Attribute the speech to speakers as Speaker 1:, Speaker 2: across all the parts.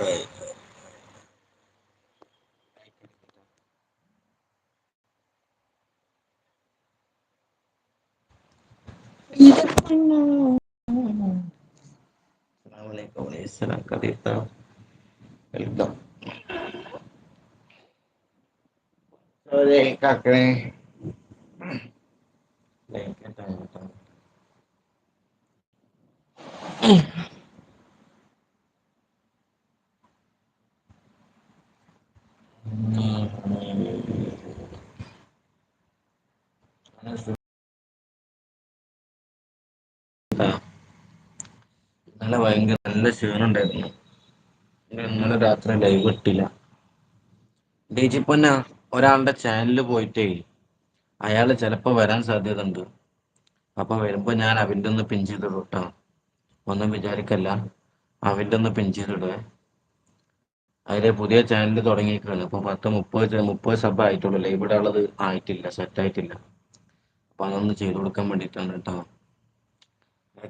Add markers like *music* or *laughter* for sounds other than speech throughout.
Speaker 1: Right. Assalamualaikum warahmatullahi wabarakatuh. Welcome. Sore kakek. ഇന്നലെ ഭയങ്കര നല്ല ക്ഷീണം ഉണ്ടായിരുന്നു. ഇന്നലെ രാത്രി ലൈവ് ഇട്ടില്ല. പൊന്ന ഒരാളുടെ ചാനലിൽ പോയിട്ടേ അയാൾ ചിലപ്പോൾ വരാൻ സാധ്യത ഉണ്ട് അപ്പൊ വരുമ്പോ ഞാൻ അവന്റെ ഒന്ന് പിൻ ചെയ്തിടുട്ടോ ഒന്നും വിചാരിക്കല്ല. അവന്റെ ഒന്ന് പിൻ ചെയ്തിടുവേ. അതിൽ പുതിയ ചാനൽ തുടങ്ങിയിക്കാണ്. ഇപ്പൊ പത്ത് മുപ്പത് മുപ്പത് സബ് ആയിട്ടുള്ളൂ. ലൈവ് ഉള്ളത് ആയിട്ടില്ല സെറ്റ് ആയിട്ടില്ല. അപ്പൊ അതൊന്ന് ചെയ്തു കൊടുക്കാൻ വേണ്ടിട്ടാണ് കേട്ടോ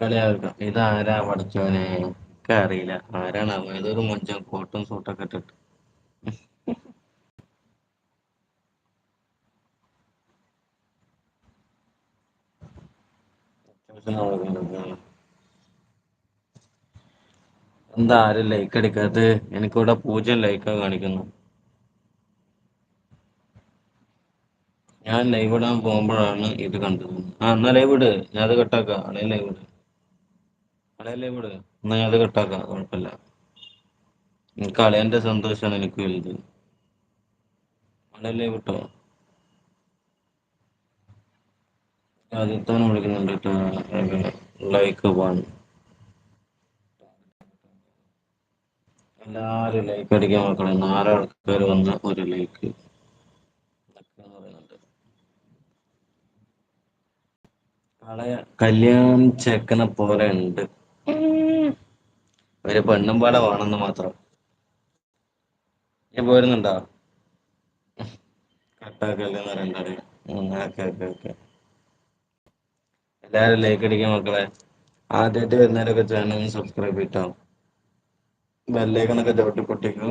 Speaker 1: കളിയാക്കാം ഇതാരാ പഠിച്ചോനെ എനിക്ക് അറിയില്ല. ആരാണ് ഏതൊരു മൊഞ്ചൻ കോട്ടും സൂട്ടൊക്കെ ഇട്ടിട്ട്. എന്താ ആരും ലൈക്ക് അടിക്കാത്തത് എനിക്കിവിടെ പൂജ്യം ലൈക്കാ കാണിക്കുന്നു. ഞാൻ ലൈവ് ഇടാൻ പോകുമ്പോഴാണ് ഇത് കണ്ടത്. ആ എന്നാ ലൈവ് ഇട്. ഞാൻ അത് കട്ടാക്കാം അല്ലെങ്കിൽ ലൈവ് ഇട്. അളയ ഇവിടെ? എന്നാ ഞാൻ അത് കട്ടാക്കാം കുഴപ്പമില്ല. കളയന്റെ സന്തോഷമാണ് എനിക്ക് വലുത്. അളയ വിട്ടോ? ആദ്യത്താണ് വിളിക്കുന്നുണ്ട് ലൈക്ക് വൺ എല്ലാരും ലൈക്ക് അടിക്കാൻ മക്കളെ നാലാൾക്കാർ വന്ന ഒരു ലൈക്ക് കളയ കല്യാൺ ചെക്കനെ പോലെ ഉണ്ട്. ഒരു പെണ്ണും പാടെ വേണമെന്ന് മാത്രം. ഞാൻ പോരുന്നുണ്ടോ? കട്ടാക്കല്ലേ രണ്ടാൾ ഓക്കെ ഓക്കെ ഓക്കെ. എല്ലാരും ലൈക്ക് അടിക്കാൻ മക്കളെ. ആദ്യമായിട്ട് വരുന്നവരൊക്കെ ചാനൽ സബ്സ്ക്രൈബ് ചെയ്തിട്ടോ ബെല്ലേക്കണൊക്കെ ചവിട്ടി പൊട്ടിക്കൂ.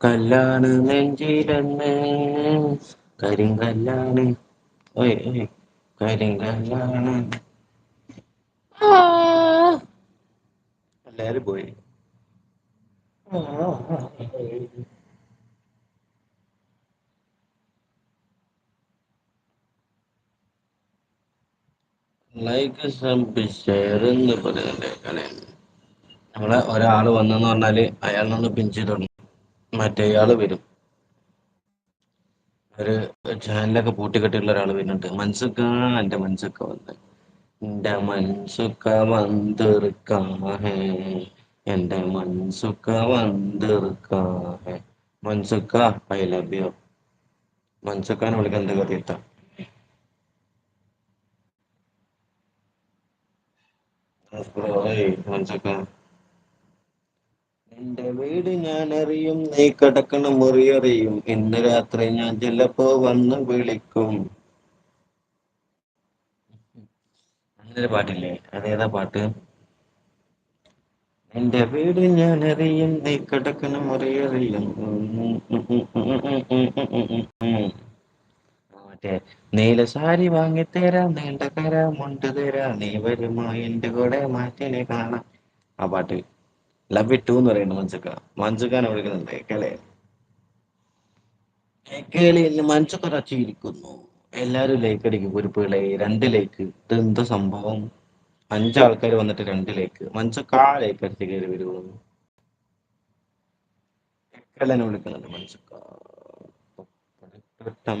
Speaker 1: കല്ലാണ് നെഞ്ചിലെന്ന്. കരിങ്കല്ലാണ് ഓയ് ഓയ് കരിങ്കല്ലാണ്. എല്ലാരും പോയി. ലൈക്ക് സബ് ഷെയർ എന്ന് കളി നമ്മളെ ഒരാൾ വന്നെന്ന് പറഞ്ഞാൽ പിഞ്ച് പിൻ മറ്റേ മറ്റേയാൾ വരും. ഒരു ചാനലൊക്കെ പൂട്ടിക്കെട്ടിയുള്ള ഒരാൾ വരുന്നുണ്ട്. മൻസുക്ക എന്റെ മൻസുക്ക വന്ന്. എന്റെ മൻസുക്ക വന്നിറുക്കാഹേ. എന്റെ മൻസുക്ക വന്നിറുക്കാഹേ. മൻസുക്ക ഐ ലവ് യു മൻസുക്കാനെ വിളിക്കാൻ എന്താ കറിയത്ത മൻസുക്ക. എന്റെ വീട് ഞാൻ അറിയും നീ കടക്കണ മുറി അറിയും. ഇന്ന് രാത്രി ഞാൻ ചിലപ്പോ വന്ന് വിളിക്കും. അങ്ങനൊരു പാട്ടില്ലേ? അതേതാ പാട്ട്? എന്റെ വീട് ഞാൻ അറിയും നീ കിടക്കണ മുറി അറിയും. മറ്റേ നീല സാരി വാങ്ങിത്തരാം നീണ്ട കര മുണ്ട് തരാം. നീ വരുമോ എന്റെ കൂടെ മാറ്റിനെ കാണാം. ആ പാട്ട്. ലവ് ടു എന്ന് പറയുന്നുണ്ട് മഞ്ചുക്ക മഞ്ചക്കാനെ വിളിക്കുന്നുണ്ട്. കേളെ. കേളി മഞ്ചുക്ക റച്ചിരിക്കുന്നു എല്ലാരും ലൈക്ക് അടിക്കും. ഒരു കുരുപ്പുകളെ രണ്ട് ലൈക്ക് ഇത് എന്താ സംഭവം? അഞ്ചാൾക്കാർ വന്നിട്ട് രണ്ട് ലൈക്ക് മഞ്ചക്ക ലൈക്ക് അടിച്ച് കയറി വരുമോ എന്നെ വിളിക്കുന്നുണ്ട് മഞ്ചക്ക ടം.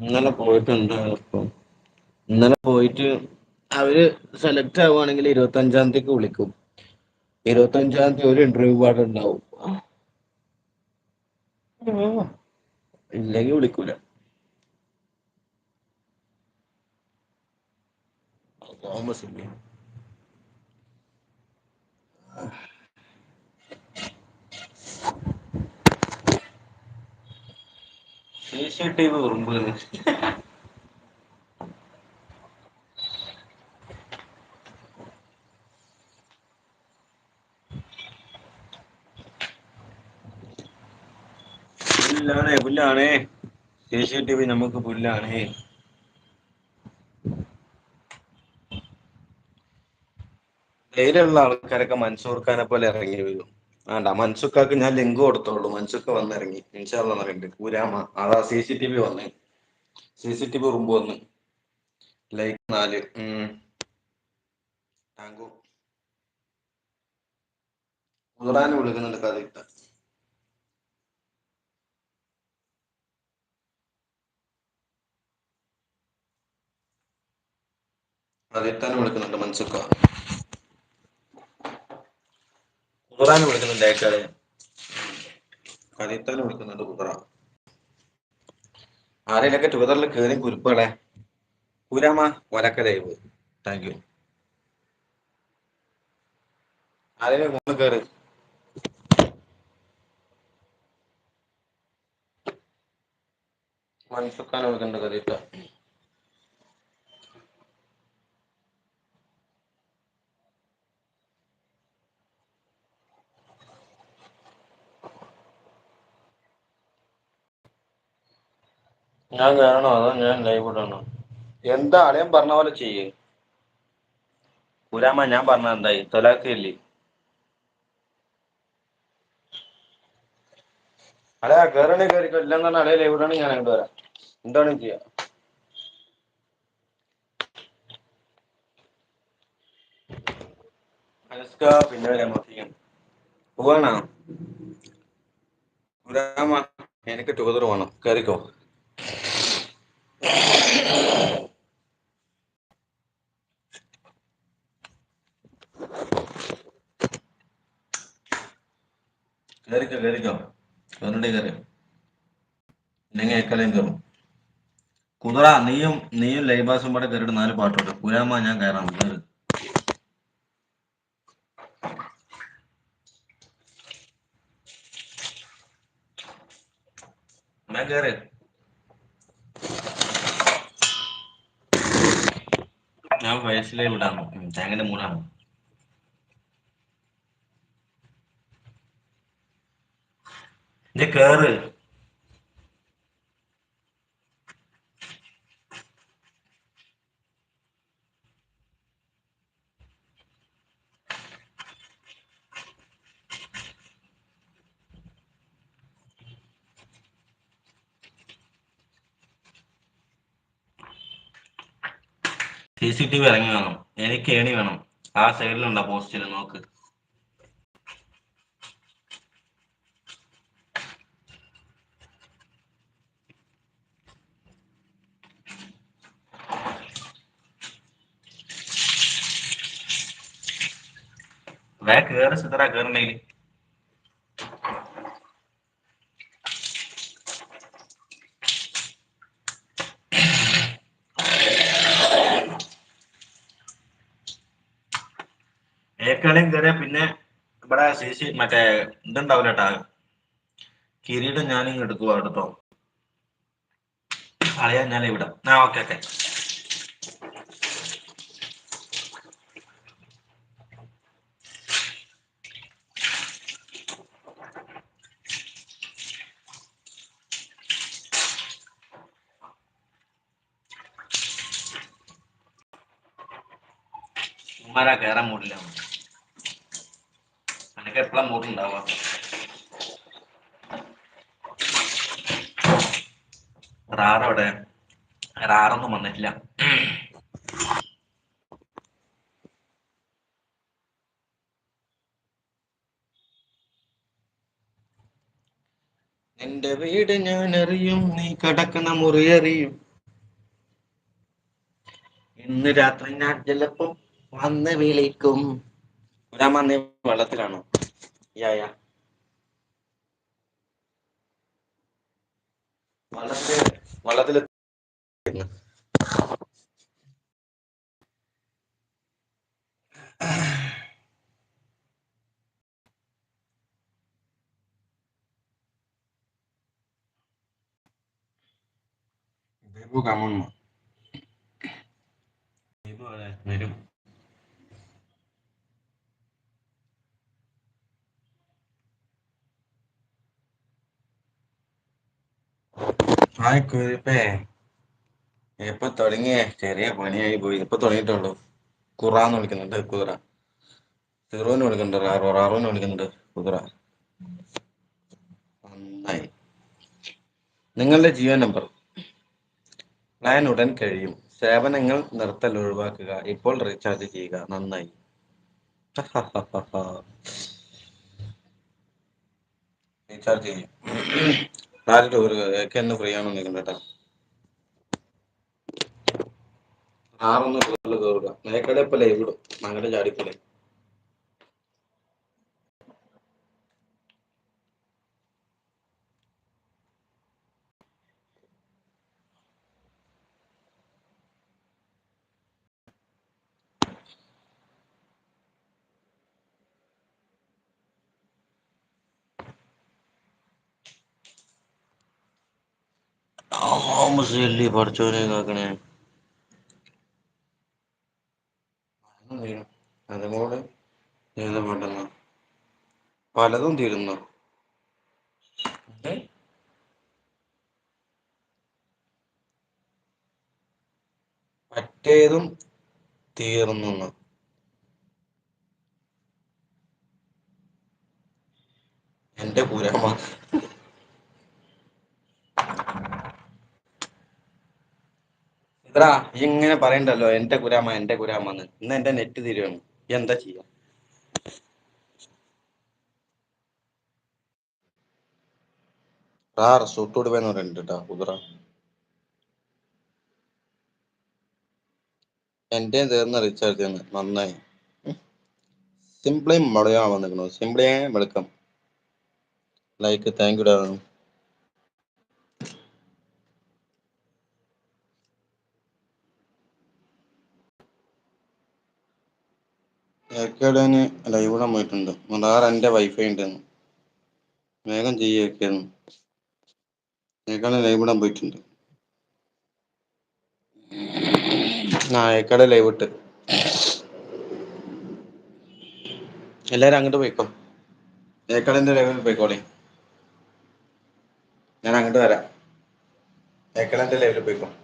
Speaker 1: ഇന്നലെ പോയിട്ടുണ്ട്. ഇന്നലെ പോയിട്ട് അവർ സെലക്ട് ആവുകയാണെങ്കിൽ ഇരുപത്തി അഞ്ചാം തീയതിക്ക് വിളിക്കും. ഇരുപത്തി അഞ്ചാം തീയതി ഒരു ഇന്റർവ്യൂ പാട് ഉണ്ടാവും. ഇല്ലെങ്കിൽ വിളിക്കൂല. തോമസ് ഇല്ലേ സി സി ടി വി ഉറുമ്പ് പുല്ലാണേ പുല്ലാണേ. സി ടി വി നമുക്ക് പുല്ലാണേ. ധൈര്യമുള്ള ആൾക്കാരൊക്കെ മൻസൂർഖാനെ പോലെ ഇറങ്ങി വരും. വേണ്ട. മൻസുക്കാക്ക് ഞാൻ ലിങ്ക് കൊടുത്തോളൂ. മൻസുക്ക വന്നിറങ്ങി. ഇൻഷാല്ല കൂരാമ അതാ സി സി ടി വി വന്ന്. സി സി ടി വി ഉറുമ്പ് വന്ന്. ലൈക്ക് നാല്. ഉം. ടാങ്കു ഖുറാൻ വിളിക്കുന്നുണ്ട് കഥ അതിത്താൻ വിളിക്കുന്നുണ്ട് മൻസുക്ക. ഖുറാൻ വിളിക്കുന്നുണ്ട് ഏക്കാളെ കതിത്താൻ വിളിക്കുന്നുണ്ട് ഖുറ ആരെയൊക്കെ ട്വിറ്ററിൽ കയറി കുരുപ്പുകളെ? കുരാമ വരക്ക ദൈവ് താങ്ക് യു ആരെയും മൂന്ന് കയറി മനസ്സുക്കാൻ വിളിക്കുന്നുണ്ട് കതിത്ത ഞാൻ കയറണോ അതോ ഞാൻ ലൈവ് ഇടണോ? എന്താ അളിയൻ പറഞ്ഞ പോലെ ചെയ്യേ. കുരാമ ഞാൻ പറഞ്ഞ എന്തായി? തൊലാക്ക് ഇല്ലേ അളയാ കയറണേ കയറിക്കോ ഇല്ലെന്നാണ് അളയ ലൈവ് ഇടണേ ഞാൻ അങ്ങോട്ട് വരാം. എന്താണ് ചെയ്യാ? പിന്നെ വരാൻ പോവാണോ? കുരാമ എനിക്ക് ടൂതർ വേണം കയറിക്കോ കയറിക്കോ കയറിക്കോ കയറണ്ടേ കയറി. ഇല്ലെങ്കിൽ എക്കലയും കയറും. കുതിറ നീയും നീയും ലൈബാസും പാടെ കയറിയിട്ട് നാല് പാട്ടുണ്ട് കുരാമ ഞാൻ കയറാം. കയറി. ഞാൻ കയറി ഞാൻ വയസ്സിലേ വിടാം തേങ്ങന്റെ ഇത് കേറ്. സി ടി വി ഇറങ്ങി വേണം. എനിക്ക് ഏണി വേണം. ആ സൈഡിലുണ്ടോ പോസ്റ്റിൽ നോക്ക്. വേ കേറ് സിതറ കേറുണ്ടെങ്കിൽ ഏക്കാളെയും കയറിയ പിന്നെ ഇവിടെ സി സി മറ്റേ ഇതുണ്ടാവില്ല കേട്ടാ കിരീടം ഞാനിങ്ങ് എടുക്കുവാ എടുത്തോ അളയാ ഞാൻ ഇവിടെ. ആ ഓക്കെ ഓക്കെ. ഉമ്മാരാ കയറാൻ മൂടില്ല. എനിക്ക് എപ്പോഴാ മൂടുണ്ടാവുക റാറവിടെ റാറൊന്നും വന്നിട്ടില്ല. നിന്റെ വീട് ഞാൻ അറിയും നീ കടക്കുന്ന മുറി അറിയും. ഇന്ന് രാത്രി ഞാൻ ചിലപ്പോ വന്ന് വിളിക്കും. വെള്ളത്തിലാണോ? യാ യാ വള്ളത്തിൽ കമന്നു ദീപു അതെ വരും ഹായ് കുരിപ്പേ ഇപ്പൊ തുടങ്ങിയേ. ചെറിയ പണിയായി പോയി. ഇപ്പൊ തുടങ്ങിയിട്ടുള്ളൂ. കുറാന്ന് വിളിക്കുന്നുണ്ട് കുതിര. സിറോന്ന് വിളിക്കുന്നുണ്ട്. റാറോ റാറോന്ന് വിളിക്കുന്നുണ്ട് കുതിര. നന്നായി. നിങ്ങളുടെ ജിയോ നമ്പർ. പ്ലാൻ ഉടൻ കഴിയും. സേവനങ്ങൾ നിർത്തൽ ഒഴിവാക്കുക. ഇപ്പോൾ റീചാർജ് ചെയ്യുക. നന്നായി. *laughs* റീചാർജ് ചെയ്യും. നാല് ടൂർ ഒക്കെ ഫ്രീ ആണെന്ന് നിൽക്കുന്നത് കേട്ടോ. ആറൊന്ന് കയറുക നേക്കടെ ഇപ്പൊ ലൈവ് ഇടും. ചാടിക്കളെ മുസ്ലി പഠിച്ചോനെ കാക്കണേ? അതുകൂടെ ഏത് പെട്ടെന്ന്? പലതും തീരുന്നു. മറ്റേതും തീർന്നു. എന്റെ പുരമ ഈ ഇങ്ങനെ പറയണ്ടല്ലോ എന്റെ കുരാമ എന്റെ കുരാമന്ന്. ഇന്ന് എന്റെ നെറ്റ് തീരുവാണ്. എന്താ ചെയ്യാ? റാർ പറയുന്നുണ്ട് കേട്ടോ കുതിര. എന്റെ തീർന്ന റീചാർജ് ആണ് നന്നായി. സിംപ്ലി മുളയാ വന്നിരിക്കണു simply welcome. Like thank you ഏക്കേടാന് live ഇടാൻ പോയിട്ടുണ്ട്. മുതാറ് എന്റെ വൈഫൈ ഉണ്ടെന്ന്. വേഗം ചെയ്യൊക്കെയാണ് ഏക്കാടെ ലൈവ് ഇടാൻ പോയിട്ടുണ്ട്. ആ ഏക്കാടെ ലൈവ് ഇട്ട്. എല്ലാരും അങ്ങോട്ട് പോയിക്കോ. ഏക്കടന്റെ ലൈവിൽ പോയിക്കോളെ. ഞാൻ അങ്ങോട്ട് വരാം. ഏക്കടന്റെ ലൈവിൽ പോയിക്കോ.